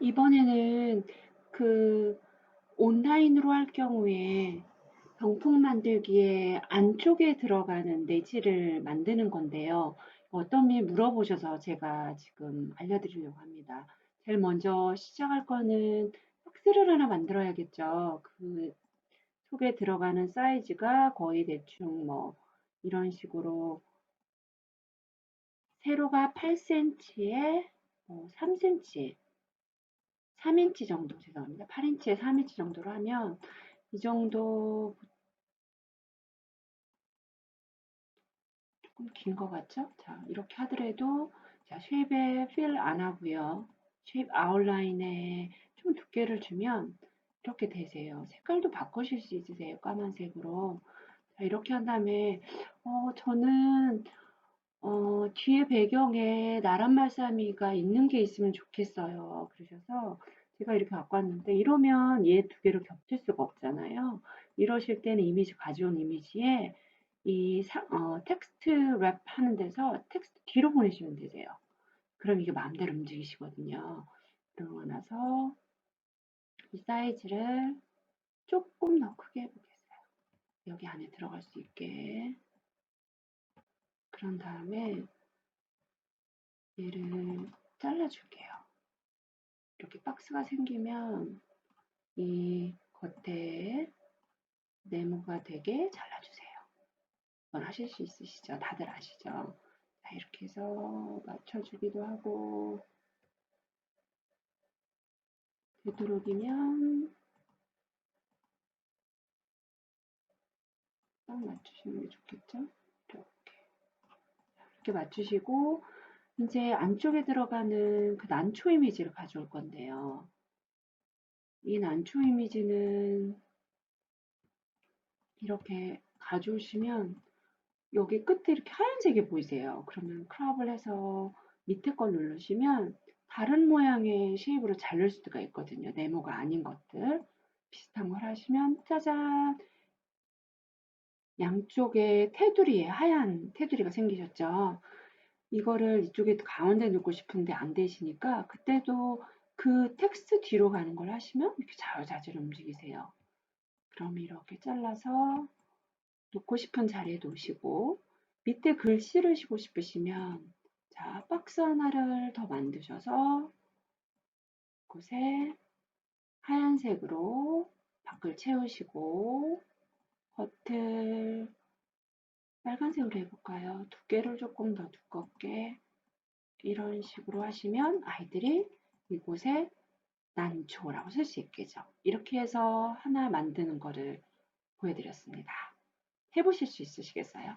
이번에는 그 온라인으로 할 경우에 병풍 만들기에 안쪽에 들어가는 내지를 만드는 건데요. 어떤 분 물어보셔서 제가 지금 알려드리려고 합니다. 제일 먼저 시작할 거는 박스를 하나 만들어야겠죠. 그 속에 들어가는 사이즈가 거의 대충 뭐 이런 식으로 세로가 8cm에 뭐 3cm 3인치 정도 죄송합니다. 8인치에 3인치 정도로 하면 이 정도 조금 긴 것 같죠? 자 이렇게 하더라도 자 쉐입에 필 안 하고요. 쉐입 아웃라인에 좀 두께를 주면 이렇게 되세요. 색깔도 바꾸실 수 있으세요. 까만색으로. 자, 이렇게 한 다음에 어, 저는 어, 뒤에 배경에 나란 말싸미가 있는 게 있으면 좋겠어요. 그러셔서 제가 이렇게 갖고 왔는데 이러면 얘두 개를 겹칠 수가 없잖아요. 이러실 때는 이미지 가져온 이미지에 이 사, 어, 텍스트 랩 하는 데서 텍스트 뒤로 보내시면 되세요. 그럼 이게 마음대로 움직이시거든요. 그러고 나서 이 사이즈를 조금 더 크게 해보겠어요. 여기 안에 들어갈 수 있게. 그런 다음에 얘를 잘라줄게요. 이렇게 박스가 생기면 이 겉에 네모가 되게 잘라주세요. 이건 하실 수 있으시죠? 다들 아시죠? 자, 이렇게 해서 맞춰주기도 하고 되도록이면 딱 맞추시는 게 좋겠죠? 이렇게 이렇게 맞추시고 이제 안쪽에 들어가는 그 난초 이미지를 가져올 건데요. 이 난초 이미지는 이렇게 가져오시면 여기 끝에 이렇게 하얀색이 보이세요. 그러면 크롭을 해서 밑에 걸 누르시면 다른 모양의 쉐입으로 자를 수가 있거든요. 네모가 아닌 것들. 비슷한 걸 하시면 짜잔 양쪽에 테두리에 하얀 테두리가 생기셨죠. 이거를 이쪽에 가운데 놓고 싶은데 안 되시니까 그때도 그 텍스트 뒤로 가는 걸 하시면 이렇게 자유자재로 움직이세요. 그럼 이렇게 잘라서 놓고 싶은 자리에 놓으시고 밑에 글씨를 시고 싶으시면 자 박스 하나를 더 만드셔서 곳에 하얀색으로 밖을 채우시고 겉을 빨간색으로 해볼까요? 두께를 조금 더 두껍게 이런 식으로 하시면 아이들이 이곳에 난초라고 쓸 수 있겠죠. 이렇게 해서 하나 만드는 거를 보여드렸습니다. 해보실 수 있으시겠어요?